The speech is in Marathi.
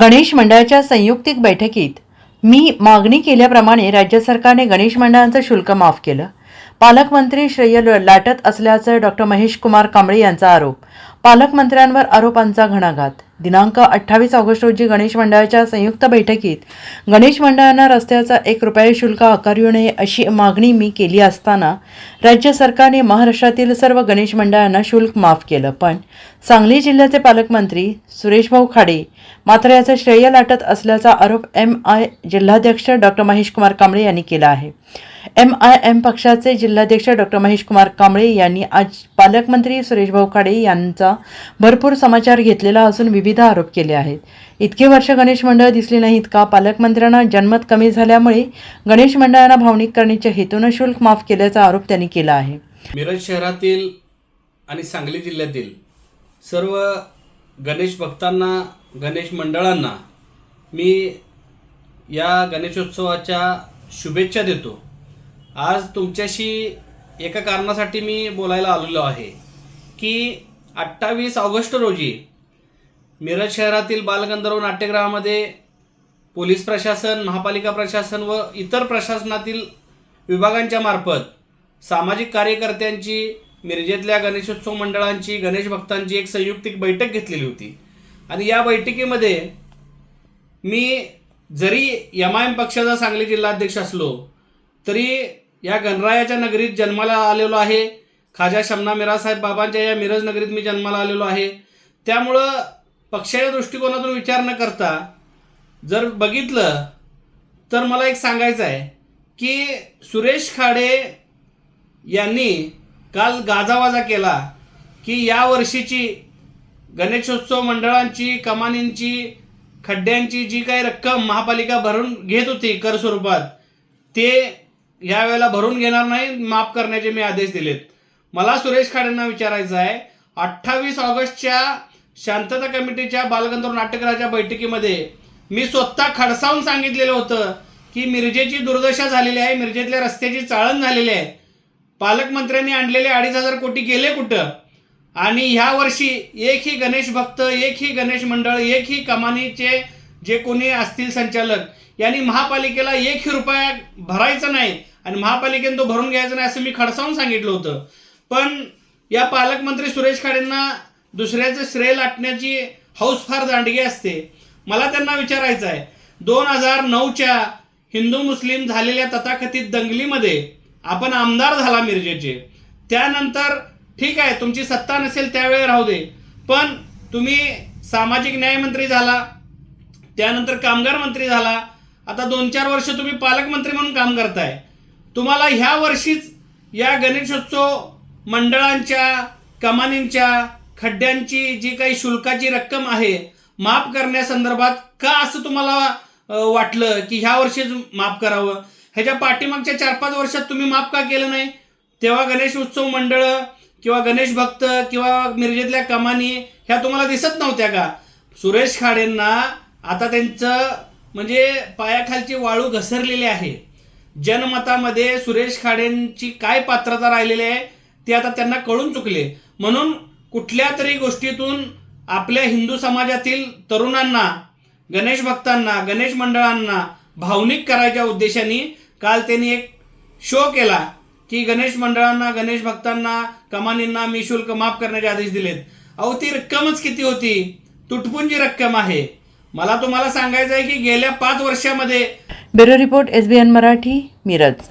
गणेश मंडळाच्या संयुक्तिक बैठकीत मी मागणी केल्याप्रमाणे राज्य सरकारने गणेश मंडळांचं शुल्क माफ केलं. पालकमंत्री श्रेय ल- लाटत असल्याचं डॉक्टर महेश कुमार कांबळे यांचा आरोप. पालकमंत्र्यांवर आरोपांचा घणाघात. दिनांक अठ्ठावीस ऑगस्ट रोजी गणेश मंडळाच्या संयुक्त बैठकीत गणेश मंडळांना रस्त्याचा एक रुपये शुल्क आकारू नये अशी मागणी मी केली असताना राज्य सरकारने महाराष्ट्रातील सर्व गणेश मंडळांना शुल्क माफ केलं. पण सांगली जिल्ह्याचे पालकमंत्री सुरेशभाऊ खाडे मात्र याचं श्रेय लाटत असल्याचा आरोप एम आय जिल्हाध्यक्ष डॉक्टर महेश कुमार कांबळे यांनी केला आहे. एम आय एम पक्षाचे जिल्हाध्यक्ष डॉक्टर महेश कुमार कांबळे यांनी आज पालकमंत्री सुरेशभाऊ खाडे यांचा भरपूर समाचार घेतलेला असून विविध आरोप केले आहेत. इतके वर्ष गणेश मंडळ दिसले नाहीत का पालकमंत्र्यांना जन्मत कमी झाल्यामुळे गणेश मंडळांना भावनिक करण्याच्या हेतूनं शुल्क माफ केल्याचा आरोप त्यांनी केला आहे. मिरज शहरातील आणि सांगली जिल्ह्यातील सर्व गणेश भक्तांना गणेश मंडळांना मी या गणेशोत्सवाच्या शुभेच्छा देतो. आज तुमच्याशी एका कारणासाठी मी बोलायला आलेलो आहे की अठ्ठावीस ऑगस्ट रोजी मिरज शहरातील बालगंधर्व नाट्यगृहामध्ये पोलीस प्रशासन महापालिका प्रशासन व इतर प्रशासनातील विभागांच्या मार्फत सामाजिक कार्यकर्त्यांची मिरजेतल्या गणेशोत्सव मंडळांची गणेश भक्तांची एक संयुक्तिक बैठक घेतलेली होती. आणि या बैठकीमध्ये मी जरी एम आय एम पक्षाचा सांगली जिल्हाध्यक्ष असलो तरी या गणरायाच्या नगरीत जन्माला आलेलो आहे. खाजा शमना मिरासाहेब बाबांच्या या मिरज नगरीत मी जन्माला आलेलो आहे. त्यामुळं पक्षाच्या दृष्टिकोनातून विचार न करता जर बघितलं तर मला एक सांगायचं आहे की सुरेश खाडे यांनी काल गाजावाजा केला की या वर्षीची गणेशोत्सव मंडळांची कमानींची खड्ड्यांची जी काही रक्कम महापालिका भरून घेत होती कर स्वरूपात ते यावेळेला भरून घेणार नाही माफ करण्याचे मी आदेश दिलेत. मला सुरेश खाडेंना विचारायचं आहे अठ्ठावीस ऑगस्टच्या शांतता कमिटीच्या बालगंधर्व नाट्यगृहाच्या बैठकीमध्ये मी स्वतः खडसावून सांगितलेलं होतं की मिरजेची दुर्दशा झालेली आहे मिरजेतल्या रस्त्याची चाळण झालेली आहे. पालकमंत्र्यांनी आणलेले अडीच हजार कोटी गेले कुठं? आणि ह्या वर्षी एकही गणेश भक्त एकही गणेश मंडळ एकही कमानीचे जे कोणी असतील संचालक यांनी महापालिकेला एकही रुपया भरायचा नाही आणि महापालिकेने तो भरून घ्यायचा नाही असं मी खडसावून सांगितलं होतं. पण या पालकमंत्री सुरेश खाडेंना दुसऱ्याचं श्रेय लाटण्याची हौस फार दांडगी असते. मला त्यांना विचारायचं आहे. दोन हजार नऊच्या हिंदू मुस्लिम झालेल्या तथाकथित दंगलीमध्ये आपण आमदार झाला मिरजेचे. त्यानंतर ठीक आहे तुमची सत्ता नसेल त्यावेळी राहू दे. पण तुम्ही सामाजिक न्यायमंत्री झाला त्यानंतर कामगार मंत्री झाला. आता दोन चार वर्ष तुम्ही पालकमंत्री म्हणून काम करताय. तुम्हाला ह्या वर्षीच या गणेशोत्सव मंडळांच्या कमानींच्या खड्ड्यांची जी काही शुल्काची रक्कम आहे माफ करण्यासंदर्भात का असं तुम्हाला वाटलं की ह्या वर्षीच माफ करावं? ह्याच्या पाठीमागच्या चार पाच वर्षात तुम्ही माफ का केलं नाही? तेव्हा गणेश उत्सव मंडळ किंवा गणेश भक्त किंवा मिरजेतल्या कमानी ह्या तुम्हाला दिसत नव्हत्या का? सुरेश खाडेंना आता त्यांचं म्हणजे पायाखालची वाळू घसरलेली आहे. जनमतामध्ये सुरेश खाडेंची काय पात्रता राहिलेली आहे ते आता त्यांना कळून चुकले. म्हणून कुठल्या तरी गोष्टीतून आपल्या हिंदू समाजातील तरुणांना गणेश भक्तांना गणेश मंडळांना भावनिक करायच्या उद्देशाने काल त्यांनी एक शो केला की गणेश मंडळांना गणेश भक्तांना कमानींना मी शुल्क माफ करण्याचे आदेश दिलेत. अहो ती रक्कमच किती होती? तुटपुंजी रक्कम आहे. मला तुम्हाला सांगायचं आहे की गेल्या पाच वर्षामध्ये bureau report S B N Marathi Miraj.